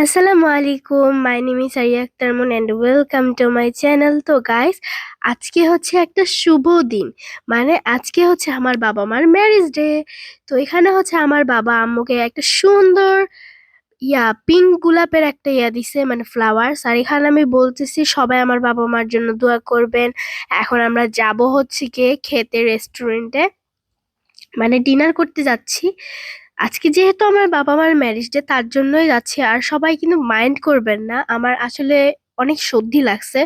আসসালামু আলাইকুম my name is Ariya Akter Moon and welcome to my channel তো guys আজকে হচ্ছে একটা শুভ দিন। মানে আজকে হচ্ছে আমার বাবা মার ম্যারেজ ডে তো এখানে হচ্ছে আমার বাবা আম্মুকে একটা সুন্দর, ইয়া পিঙ্ক গোলাপের একটা ইয়া দিছে মানে ফ্লাওয়ার্স আর এখানে আমি বলতেছি, সবাই আমার বাবা মার জন্য দোয়া করবেন। এখন আমরা যাব হচ্ছে গিয়ে খেতে রেস্টুরেন্টে মানে ডিনার করতে যাচ্ছি। আজকে যেহেতু আমার বাবা মার ম্যারেজ ডে তার জন্যই যাচ্ছি। আর সবাই কিন্তু মাইন্ড করবেন না, আমার আসলে অনেক সর্দি লাগছে।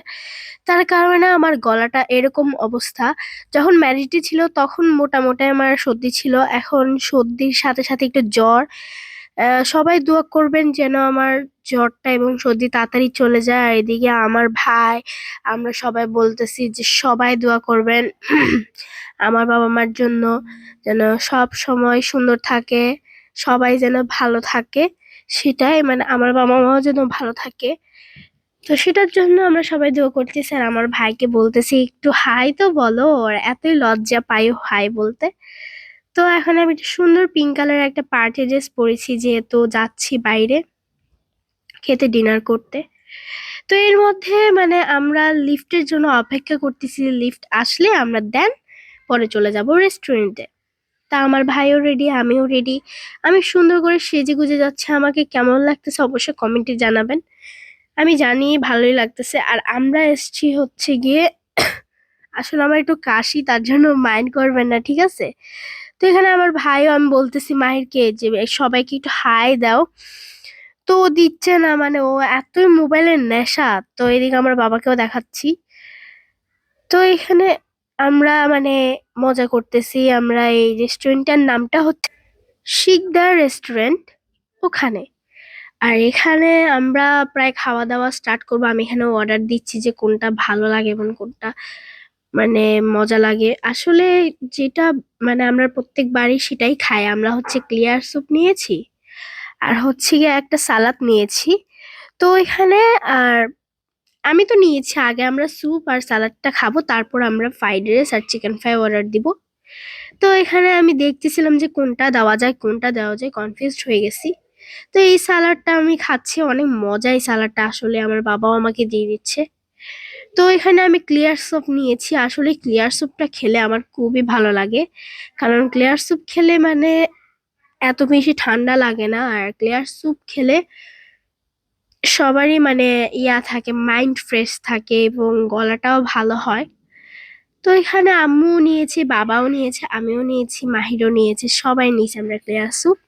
তার কারণে আমার গলাটা এরকম অবস্থা। যখন ম্যারেজ ডে ছিল, তখন মোটামুটি আমার সর্দি ছিল। এখন সর্দির সাথে সাথে একটু জ্বর। সবাই দোয়া করবেন যেন আমার জ্বরটা এবং সর্দি তাড়াতাড়ি চলে যায়। আর এদিকে আমার ভাই, আমরা সবাই বলতেছি যে সবাই দোয়া করবেন আমার বাবা মার জন্য যেন সব সময় সুন্দর থাকে। সবাই যেন ভালো থাকে, সেটাই মানে আমার বাবা মাও যেন ভালো থাকে। তো সেটার জন্য আমরা সবাই দোয়া করতেছি আর আমার ভাইকে বলতেছি একটু হাই তো বলো আর এতই লজ্জা পাই হাই বলতে। তো এখন আমি একটা সুন্দর পিঙ্ক কালার একটা পার্টি ড্রেস পরেছি, যেহেতু যাচ্ছি বাইরে খেতে ডিনার করতে। তো এর মধ্যে মানে আমরা লিফটের জন্য অপেক্ষা করতেছি লিফট আসলে আমরা দেন পরে চলে যাব রেস্টুরেন্টে তা আমার ভাইও রেডি আমিও রেডি আমি সুন্দর করে সেজে গুজে যাচ্ছে, আমাকে কেমন লাগতেছে অবশ্যই কমেন্টে জানাবেন। আমি জানি ভালোই লাগতেছে, আর আমরা এসছি হচ্ছে গিয়ে, আসলে আমার একটু কাশি, তার জন্য মাইন্ড করবেন না, ঠিক আছে? তো এখানে আমার ভাইও, আমি বলতেছি, মাহিরকে, যে সবাইকে একটু হাই দাও। তো ও দিচ্ছে না মানে ও এতই মোবাইলের নেশা, তো এদিকে আমার বাবাকেও দেখাচ্ছি। তো এখানে আমরা মানে মজা করতেছি, আমরা এই রেস্টুরেন্টটার নামটা হচ্ছে শিকদার রেস্টুরেন্ট ওখানে। আর এখানে আমরা প্রায় খাওয়া দাওয়া স্টার্ট করব। আমি এখানে অর্ডার দিচ্ছি যে কোনটা ভালো লাগে এবং কোনটা মানে মজা লাগে। আসলে যেটা মানে আমরা প্রত্যেকবারই সেটাই খাই। আমরা হচ্ছে ক্লিয়ার স্যুপ নিয়েছি, আর হচ্ছে গিয়ে একটা সালাদ নিয়েছি। তো এখানে আর আমি তো নিয়েছি, আগে আমরা স্যুপ আর সালাডটা খাব, তারপর আমরা ফ্রাইড রাইস আর চিকেন ফ্রাই অর্ডার দিব। তো এখানে আমি দেখতেছিলাম যে কোনটা দেওয়া যায়, কোনটা দেওয়া যায় কনফিউজড হয়ে গেছি। তো এই সালাডটা আমি খাচ্ছি, অনেক মজা এই সালাডটা আসলে আমার বাবাও আমাকে দিয়ে দিচ্ছে। তো এখানে আমি ক্লিয়ার স্যুপ নিয়েছি, আসলে ক্লিয়ার স্যুপটা খেলে আমার খুবই ভালো লাগে। কারণ ক্লিয়ার স্যুপ খেলে মানে এত বেশি ঠান্ডা লাগে না, আর ক্লিয়ার স্যুপ খেলে সবারই মানে ইয়া থাকে মাইন্ড ফ্রেশ থাকে এবং গলাটাও ভালো হয়। তো এখানে আম্মু নিয়েছে, বাবাও নিয়েছে, আমিও নিয়েছি, মাহিরও নিয়েছে, সবাই নিয়েছে আমরা ক্লিয়ার স্যুপ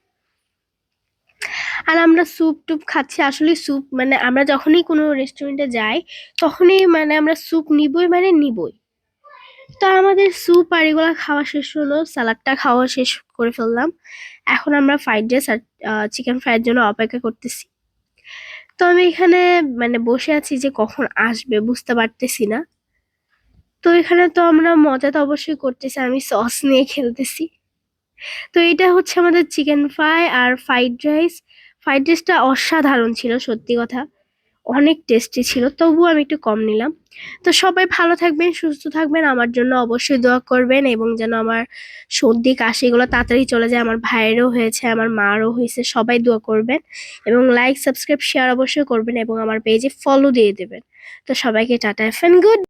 আর আমরা স্যুপ টুপ খাচ্ছি আসলে স্যুপ মানে আমরা যখনই কোনো রেস্টুরেন্টে যাই, তখনই মানে আমরা স্যুপ নিবই মানে নিবই। তো আমাদের স্যুপ আর এগুলো খাওয়া শেষ হলো, সালাডটা খাওয়া শেষ করে ফেললাম। এখন আমরা ফ্রাইড রাইস আর চিকেন ফ্রাইয়ের জন্য অপেক্ষা করতেছি। তো আমি এখানে মানে বসে আছি যে কখন আসবে বুঝতে পারতেছি না। তো এখানে তো আমরা মজা তো অবশ্যই করতেছি, আমি সস নিয়ে খেলতেছি। তো এটা হচ্ছে আমাদের চিকেন ফ্রাই আর ফ্রাইড রাইস ফ্রাইড রাইসটা অসাধারণ ছিল, সত্যি কথা। অনেক টেস্টি ছিল, তবুও আমি একটু কম নিলাম। তো সবাই ভালো থাকবেন, সুস্থ থাকবেন, আমার জন্য অবশ্যই দোয়া করবেন এবং যেন আমার সর্দি কাশিগুলো তাড়াতাড়ি চলে যায়, আমার ভাইয়েরও হয়েছে, আমার মারও হয়েছে, সবাই দোয়া করবেন এবং লাইক সাবস্ক্রাইব শেয়ার অবশ্যই করবেন এবং আমার পেজে ফলো দিয়ে দেবেন। তো সবাইকে টাটা এফ গুড